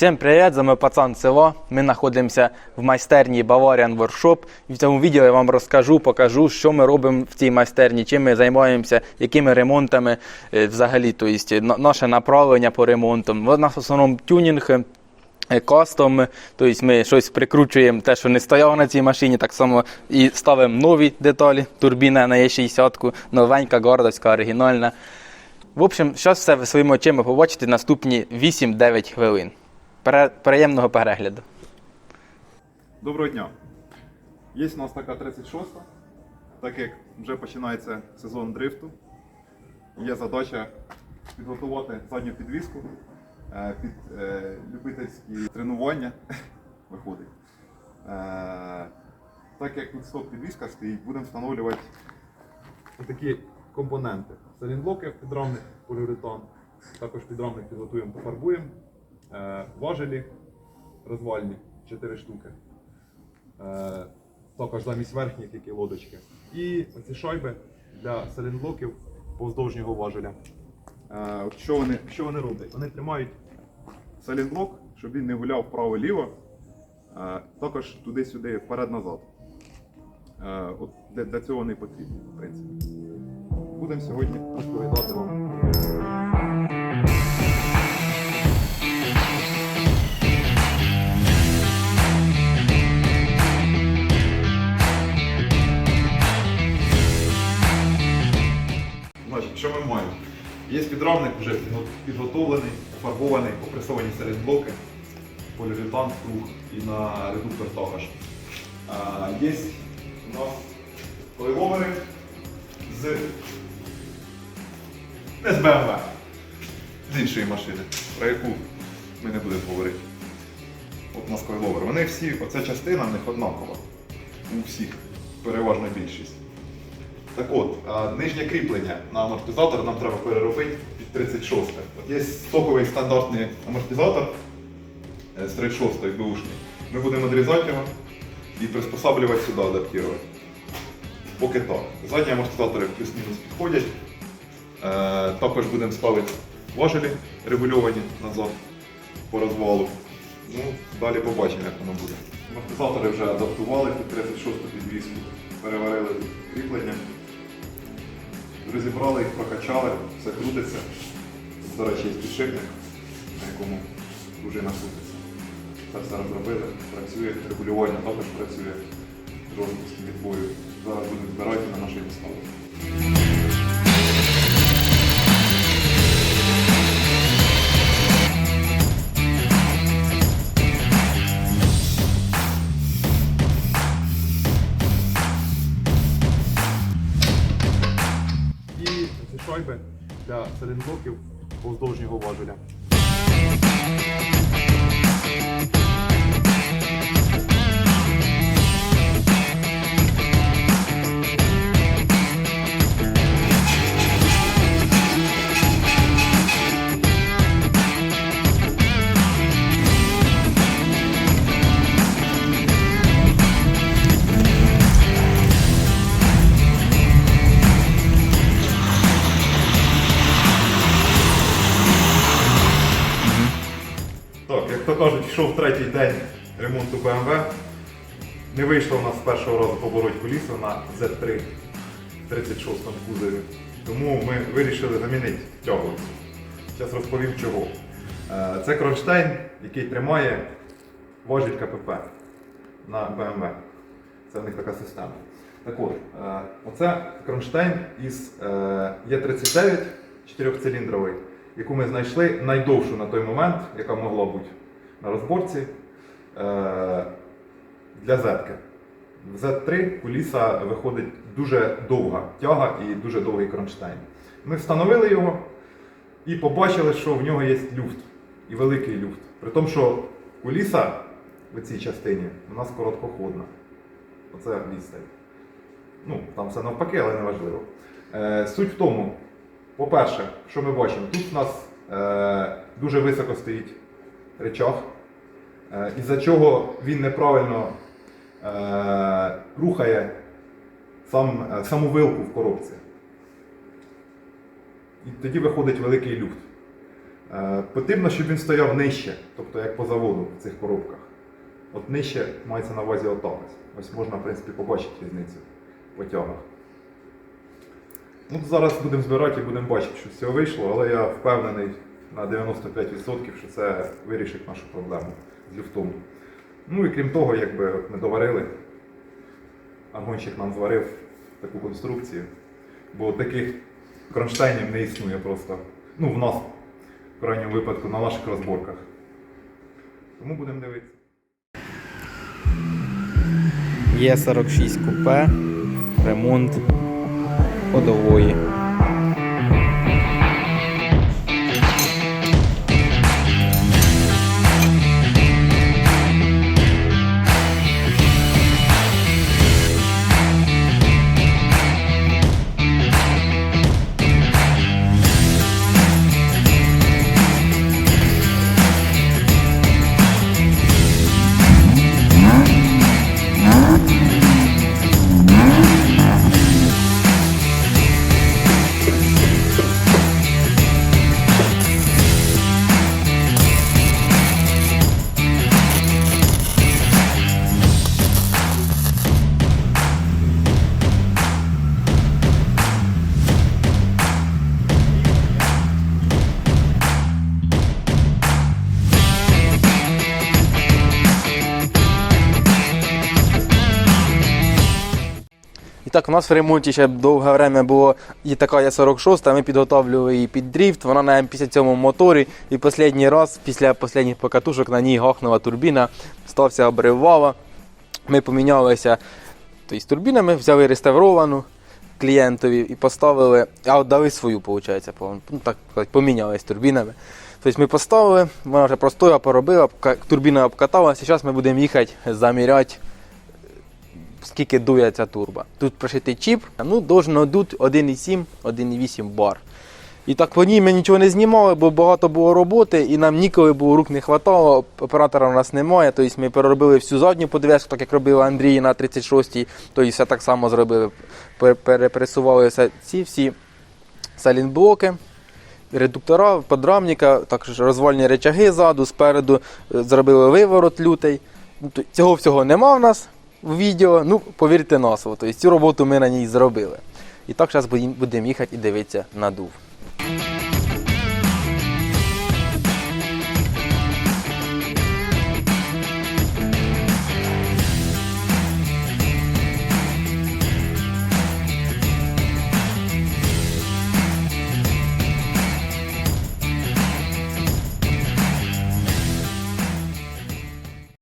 Всім привіт, з вами пацан село. Ми знаходимося в майстерні Bavarian Workshop. В цьому відео я вам розкажу, покажу, що ми робимо в цій майстерні, чим ми займаємося, якими ремонтами е, взагалі, то есть, наше направлення по ремонтам. У нас в основному тюнінг. е, Кастом, тобто ми щось прикручуємо, те, що не стояло на цій машині, так само і ставимо нові деталі. Турбіна на Е60, новенька, гордовська, оригінальна. В общем, зараз все ви своїми очима побачите наступні 8-9 хвилин. Приємного перегляду. Доброго дня. Є у нас така 36-та. так як вже починається сезон дрифту. Є задача підготувати задню підвіску е, під е, любительські тренування. Виходить. Е, так як тут стоп підвіска стоїть, будемо встановлювати такі компоненти. Салінблоки підрамник поліуретан. Також підрамник підготуємо, пофарбуємо. Е, важелі розвальні 4 штуки. Е, також замість верхніх, які лодочки. І оці шайби для салінблоків повздовжнього важеля. Е, що, вони, що вони роблять? Вони тримають салінблок, щоб він не гуляв вправо-ліво, також туди-сюди, вперед-назад. От для, цього вони потрібні, в принципі. Будемо сьогодні розповідати вам. Підрамник вже підготовлений, пофарбований, попресовані середблоки, поліуретан, круг і на редуктор також. Є у нас койловери з не з BMW, з іншої машини, про яку ми не будемо говорити. От у нас койловер. Вони всі, оця частина в них однакова. У всіх, переважна більшість. Так от, нижнє кріплення на амортизатор нам треба переробити під 36. От є стоковий стандартний амортизатор е, з 36 бушний. Ми будемо відрізати його і приспосаблювати сюди, адаптувати. Поки так. Задні амортизатори плюс-мінус підходять. Е, також будемо ставити важелі регульовані назад по розвалу. Ну, далі побачимо, як воно буде. Амортизатори вже адаптували під 36 підвіску, переварили кріплення. Розібрали їх, прокачали, все крутиться. До речі, є підшипник, на якому пружина крутиться. Це все розробили, працює, регулювання також працює, жорсткості відбою. Зараз будемо збирати на нашій виставі. Для салінблоків повздовжнього важеля. То третій день ремонту BMW. Не вийшло у нас з першого разу побороть колісо на Z3 в 36 кузові. Тому ми вирішили замінити тягу. Зараз розповім чого. Е, Це кронштейн, який тримає важіль КПП на BMW. Це в них така система. Так от, е, оце кронштейн із е, Е39 4-циліндровий, яку ми знайшли найдовшу на той момент, яка могла бути на розборці е, для зетки. В Z3 куліса виходить дуже довга тяга і дуже довгий кронштейн. Ми встановили його і побачили, що в нього є люфт і великий люфт. При тому, що куліса в цій частині у нас короткоходна. Оце відстань. Ну, там все навпаки, але не важливо. Е, суть в тому, по-перше, що ми бачимо, тут у нас е, дуже високо стоїть речах, е, із-за чого він неправильно е, рухає сам, е, саму вилку в коробці. І тоді виходить великий люфт. Потрібно, щоб він стояв нижче, тобто як по заводу в цих коробках. От нижче мається на увазі отак. ось. Можна, в принципі, побачити різницю по тягах. Ну, зараз будемо збирати і будемо бачити, що цього вийшло, але я впевнений на 95%, що це вирішить нашу проблему з люфтом. Ну і крім того, якби ми доварили, аргонщик нам зварив таку конструкцію, бо таких кронштейнів не існує просто. Ну, в нас, в крайньому випадку, на наших розборках. Тому будемо дивитися. Є 46 купе, ремонт ходової. Так, у нас в ремонті ще довге время було і така є 46, ми підготовлювали її під дріфт, вона на М57 моторі. І останній раз, після останніх покатушок, на ній гахнула турбіна, стався обрив вала. Ми помінялися тобто, турбінами, взяли реставровану клієнтові і поставили, а отдали свою, виходить, ну, помінялися турбінами. Тобто ми поставили, вона вже простояла, поробила, турбіна обкаталася, зараз ми будемо їхати заміряти скільки дує ця турба. Тут прошитий чіп, ну, должно дути 1,7, 1,8 бар. І так по ній ми нічого не знімали, бо багато було роботи, і нам ніколи було рук не хватало, оператора у нас немає. Тобто ми переробили всю задню подвеску, так як робив Андрій на 36-й, тобто все так само зробили. Пер- Перепресували все- ці всі салінблоки, редуктора, подрамника, також розвальні речаги ззаду, спереду е, зробили виворот лютий. Ну, Цього всього нема в нас в відео, ну повірте на слово. Тобто цю роботу ми на ній зробили. І так зараз будемо їхати і дивитися надув.